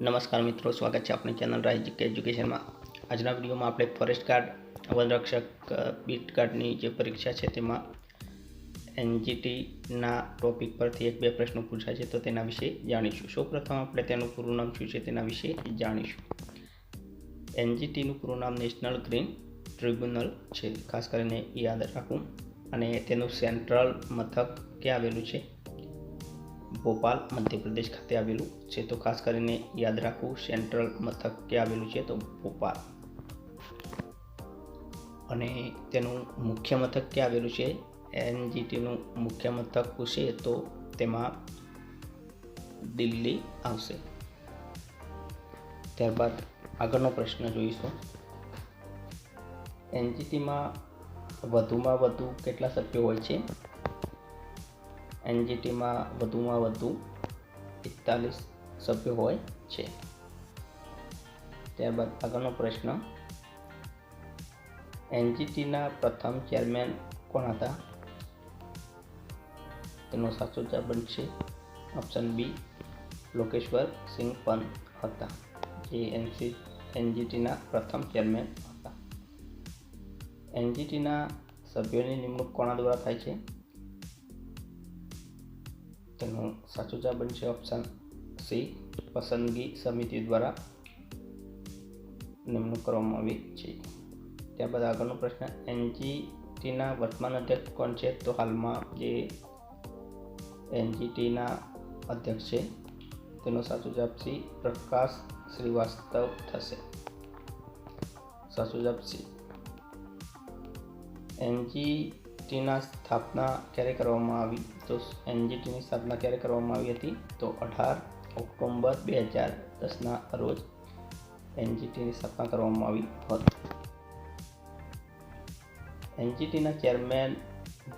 નમસ્કાર મિત્રો, સ્વાગત છે આપણી ચેનલ રાજ્ય એજ્યુકેશનમાં. આજના વિડીયોમાં આપણે ફોરેસ્ટ ગાર્ડ, વનરક્ષક બીટ ગાર્ડની જે પરીક્ષા છે તેમાં એનજીટીના ટોપિક પરથી એક બે પ્રશ્નો પૂછાય છે તો તેના વિશે જાણીશું. સૌપ્રથમ આપણે તેનું પૂરું નામ શું છે તેના વિશે જાણીશું. એનજીટીનું પૂરું નામ નેશનલ ગ્રીન ટ્રિબ્યુનલ છે, ખાસ કરીને યાદ રાખવું. અને તેનું સેન્ટ્રલ મથક ક્યાં આવેલું છે? ભોપાલ, મધ્યપ્રદેશ ખાતે આવેલું છે. તો ખાસ કરીને યાદ રાખવું, સેન્ટ્રલ મથક ક્યાં આવેલું છે? તો ભોપાલ. અને તેનું મુખ્ય મથક ક્યાં આવેલું છે? એનજીટીનું મુખ્ય મથક પૂછે તો તેમાં દિલ્હી આવશે. ત્યારબાદ આગળનો પ્રશ્ન જોઈશું. એનજીટીમાં વધુમાં વધુ કેટલા સભ્યો હોય છે? એનજીટીમાં વધુમાં વધુ એકતાલીસ સભ્યો હોય છે. ત્યારબાદ આગળનો પ્રશ્ન. એનજીટીના પ્રથમ ચેરમેન કોણ હતા? તેનો સાચો જવાબ છે ઓપ્શન બી લોકેશ્વર સિંહ પંત હતા, જે એનસી એનજીટીના પ્રથમ ચેરમેન હતા. એનજીટીના સભ્યોની નિમણૂક કોના દ્વારા થાય છે? તેનો સાચો જવાબ બનશે ઓપ્શન સી પસંદગી સમિતિ દ્વારા નિમણૂક કરવામાં આવી છે. ત્યારબાદ આગળનો પ્રશ્ન, એનજીટીના વર્તમાન અધ્યક્ષ કોણ છે? તો હાલમાં જે એનજીટીના અધ્યક્ષ છે, તેનો સાચો જવાબ સી પ્રકાશ શ્રીવાસ્તવ થશે. સાચો જવાબ સી એનજીટીના સ્થાપના ક્યારે કરવામાં આવી? તો એનજીટીની સ્થાપના ક્યારે કરવામાં આવી હતી? તો અઢાર ઓક્ટોબર બે હજાર દસના રોજ એનજીટીની સ્થાપના કરવામાં આવી હતી. એનજીટીના ચેરમેન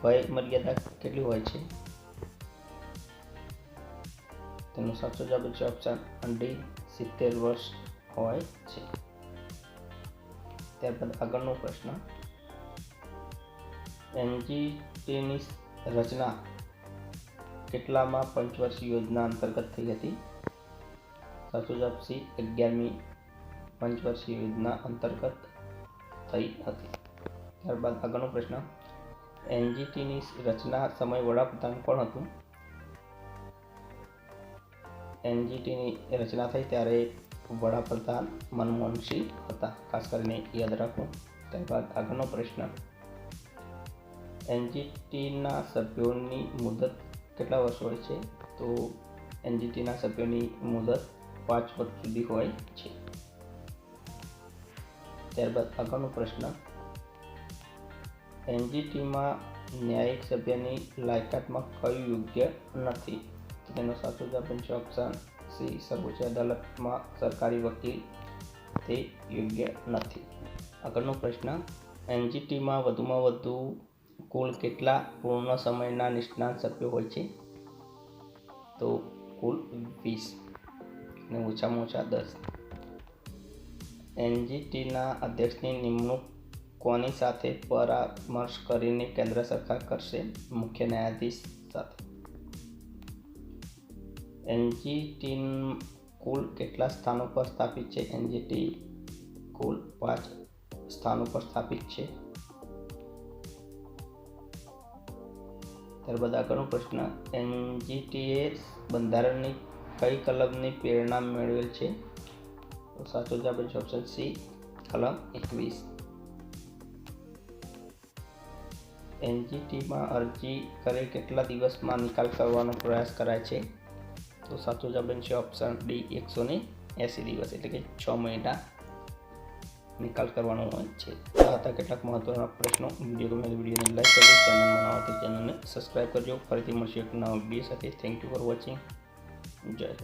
વય મર્યાદા કેટલી હોય છે? તેનો સાચો જવાબ છે ઓપ્શન ડી સિત્તેર વર્ષ હોય છે. ત્યારબાદ આગળનો પ્રશ્ન એનજીટીની રચના કેટલામાં પંચવર્ષીય યોજના અંતર્ગત થઈ હતી? સાચો જવાબ સી, અગિયારમી પંચવર્ષીય યોજના અંતર્ગત થઈ હતી. ત્યારબાદ આગળનો પ્રશ્ન એનજીટીની રચના સમય વડાપ્રધાન કોણ હતું? એનજીટીની રચના થઈ ત્યારે વડાપ્રધાન મનમોહનસિંહ હતા. ખાસ કરીને યાદ રાખવું ત્યારબાદ આગળનો પ્રશ્ન એનજીટીના સભ્યોની મુદત કેટલા વર્ષ હોય છે? તો એનજીટીના સભ્યોની મુદત પાંચ વર્ષ સુધી હોય છે. ત્યારબાદ આગળનો પ્રશ્ન. એનજીટીમાં ન્યાયિક સભ્યની લાયકાતમાં કયું યોગ્ય નથી? તેનો સાચો જવાબ બનશે ઓપ્શન સી, સર્વોચ્ચ અદાલતમાં સરકારી વકીલ. તે યોગ્ય નથી. આગળનો પ્રશ્ન. એનજીટીમાં વધુમાં વધુ કુલ કેટલા પૂર્ણ સમયના નિષ્ણાંત સભ્યો હોય છે? તો કુલ વીસ અને ઓછામાં ઓછા દસ. એનજીટીના અધ્યક્ષની નિમણૂક કોની સાથે પરામર્શ કરીને કેન્દ્ર સરકાર કરશે? મુખ્ય ન્યાયાધીશ સાથે. એનજીટી કુલ કેટલા સ્થાનો પર સ્થાપિત છે? એનજીટી કુલ પાંચ સ્થાનો પર સ્થાપિત છે. ત્યારબાદ આગળનો પ્રશ્ન, એનજીટીએ બંધારણની કઈ કલમની પ્રેરણા મેળવેલ છે? તો સાચો જવાબ છે ઓપ્શન સી કલમ એકવીસ. એનજીટીમાં અરજી કરે કેટલા દિવસમાં નિકાલ કરવાનો પ્રયાસ કરાય છે? તો સાચો જવાબ છે ઓપ્શન ડી એકસો ને એંસી દિવસ, એટલે કે છ મહિના નિકાલ કરવાનો હોય છે. આ હતા કેટલાક મહત્વના પ્રશ્નો. વીડિયો ગમે વિડીયોને લાઈક કરજો ચેનલમાં તો ચેનલને સબસ્ક્રાઈબ કરજો. ફરીથી મળશે એક નવા વીડિયો સાથે. થેન્ક યુ ફોર વોચિંગ જય